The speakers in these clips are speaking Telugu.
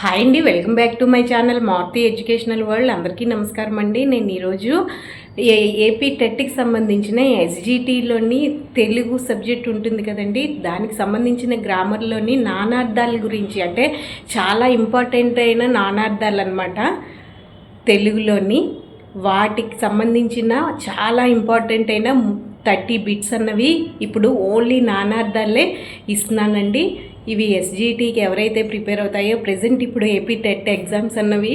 హాయ్ అండి welcome back to my channel Marthi educational world అందరికీ నమస్కారం అండి. నేను ఈరోజు ఏ ఏపీ టెట్కి సంబంధించిన ఎస్జిటిలోని తెలుగు సబ్జెక్ట్ ఉంటుంది కదండి. దానికి సంబంధించిన గ్రామర్లోని నానార్థాల గురించి అంటే చాలా ఇంపార్టెంట్ అయిన నానార్థాలు అనమాట తెలుగులోని వాటికి సంబంధించిన చాలా ఇంపార్టెంట్ అయిన థర్టీ బిట్స్ అన్నవి ఇప్పుడు ఓన్లీ నానార్థాలే ఇస్తున్నానండి. ఇవి ఎస్జిటికి ఎవరైతే ప్రిపేర్ అవుతాయో ప్రజెంట్ ఇప్పుడు ఏపీ టెట్ ఎగ్జామ్స్ అన్నవి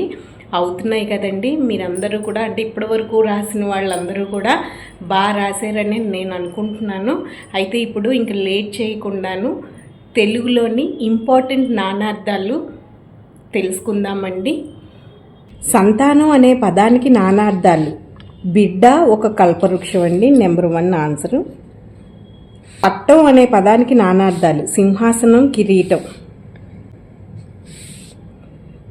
అవుతున్నాయి కదండి. మీరందరూ కూడా అంటే ఇప్పటి వరకు రాసిన వాళ్ళందరూ కూడా బాగా రాశారని నేను అనుకుంటున్నాను. అయితే ఇప్పుడు ఇంక లేట్ చేయకుండాను తెలుగులోని ఇంపార్టెంట్ నానార్థాలు తెలుసుకుందామండి. సంతానం అనే పదానికి నానార్థాలు. బిడ్డ ఒక కల్పవృక్షం అండి నెంబర్ వన్ ఆన్సరు. పట్టం అనే పదానికి నానార్థాలు. సింహాసనం కిరీటం.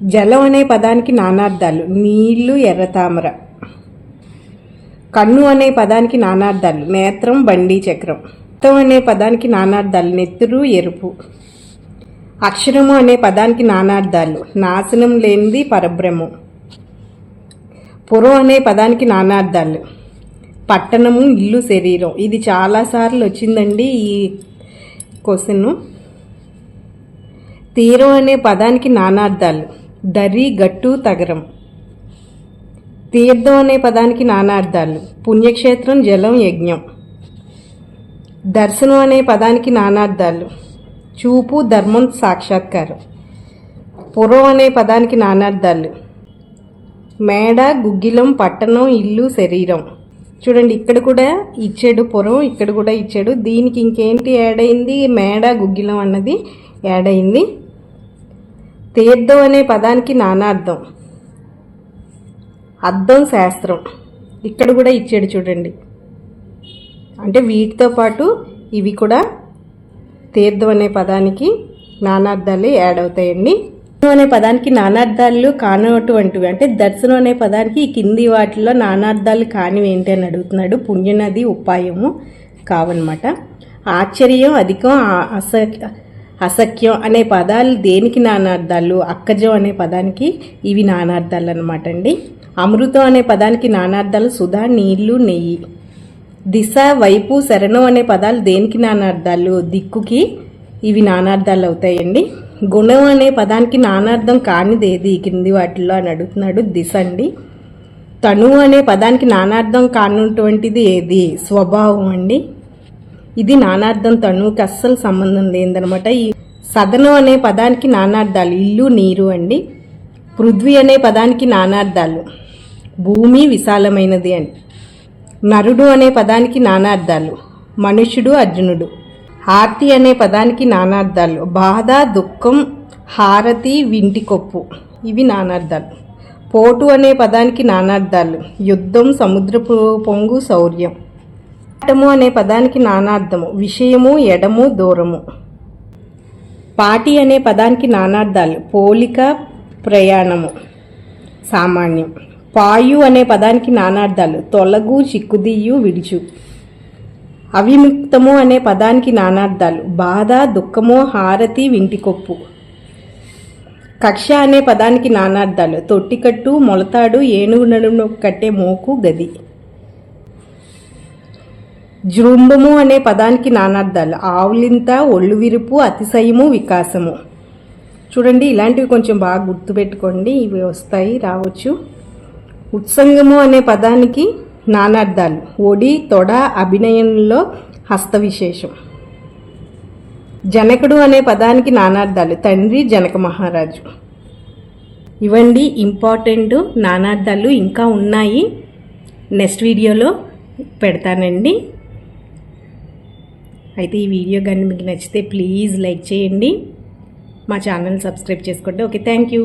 జలం అనే పదానికి నానార్థాలు. నీళ్ళు ఎర్రతామర. కన్ను అనే పదానికి నానార్థాలు. నేత్రం బండి చక్రం. రక్తం అనే పదానికి నానార్థాలు. నెత్తురు ఎరుపు. అక్షరము అనే పదానికి నానార్థాలు. నాశనం లేనిది పరబ్రహ్మం. పురం అనే పదానికి నానార్థాలు. పట్టణము ఇల్లు శరీరం. ఇది చాలాసార్లు వచ్చిందండి ఈ క్వశ్చన్ తీరం అనే పదానికి నానార్థాలు. దరి గట్టు తగరం. తీర్థం అనే పదానికి నానార్థాలు. పుణ్యక్షేత్రం జలం యజ్ఞం. దర్శనం అనే పదానికి నానార్థాలు. చూపు ధర్మం సాక్షాత్కారం. పురం అనే పదానికి నానార్థాలు. మేడ గుగ్గిలం పట్టణం ఇల్లు శరీరం. చూడండి ఇక్కడ కూడా ఇచ్చాడు పురం ఇక్కడ కూడా ఇచ్చాడు. దీనికి ఇంకేంటి యాడ్ అయింది? మేడ గుగ్గిలం అన్నది యాడ్ అయింది. తీర్థం అనే పదానికి నానార్థం. అర్థం శాస్త్రం. ఇక్కడ కూడా ఇచ్చాడు చూడండి. అంటే వీటితో పాటు ఇవి కూడా తీర్థం అనే పదానికి నానార్థాలు యాడ్ అవుతాయండి. అనే పదానికి నానార్థాలు కానటువంటివి అంటే దర్శనం అనే పదానికి ఈ కింది వాటిలో నానార్థాలు కానివి ఏంటి అని అడుగుతున్నాడు పుణ్యనది ఉపాయము కావన్నమాట. ఆశ్చర్యం అధికం అస అసఖ్యం అనే పదాలు దేనికి నానార్థాలు? అక్కజం అనే పదానికి ఇవి నానార్థాలు అనమాట అండి. అమృతం అనే పదానికి నానార్థాలు సుధా నీళ్ళు నెయ్యి. దిశ వైపు శరణం అనే పదాలు దేనికి నానార్థాలు? దిక్కుకి ఇవి నానార్థాలు అవుతాయండి. గుణం అనే పదానికి నానార్థం కానిది ఏది? కింది వాటిల్లో అని అడుగుతున్నాడు దిశ అండి తను అనే పదానికి నానార్థం కానటువంటిది ఏది? స్వభావం అండి. ఇది నానార్థం తనుకి అస్సలు సంబంధం లేదనమాట. ఈ సదనం అనే పదానికి నానార్థాలు ఇల్లు నీరు అండి. పృథ్వీ అనే పదానికి నానార్థాలు భూమి విశాలమైనది అండి. నరుడు అనే పదానికి నానార్థాలు మనుషుడు అర్జునుడు. హారతి అనే పదానికి నానార్థాలు. బాధ దుఃఖం హారతి వింటికొప్పు. ఇవి నానార్థాలు. పోటు అనే పదానికి నానార్థాలు. యుద్ధం సముద్రపు పొంగు శౌర్యం. ఆటము అనే పదానికి నానార్థము. విషయము ఎడము దూరము. పాటి అనే పదానికి నానార్థాలు. పోలిక ప్రయాణము. సామాన్యం. పాయు అనే పదానికి నానార్థాలు. తొలగు చిక్కుదియ్యు విడుచు. అవిముక్తము అనే పదానికి నానార్థాలు. బాధ దుఃఖము హారతి వింటికొప్పు. కక్ష అనే పదానికి నానార్థాలు. తొట్టికట్టు మొలతాడు ఏనుగు నడుము కట్టే మోకు గది. జృంభము అనే పదానికి నానార్థాలు. ఆవులింత ఒళ్ళు విరుపు అతిశయము వికాసము. చూడండి ఇలాంటివి కొంచెం బాగా గుర్తుపెట్టుకోండి. ఇవి వస్తాయి రావచ్చు. ఉత్సంగము అనే పదానికి నానార్థాలు. ఒడి తొడ అభినయంలో హస్త విశేషం జనకుడు అనే పదానికి నానార్థాలు. తండ్రి జనక మహారాజు. ఇవండి ఇంపార్టెంట్ నానార్థాలు ఇంకా ఉన్నాయి. నెక్స్ట్ వీడియోలో పెడతానండి. అయితే ఈ వీడియో కానీ మీకు నచ్చితే ప్లీజ్ లైక్ చేయండి. మా ఛానల్ సబ్స్క్రైబ్ చేసుకోండి. Okay thank you.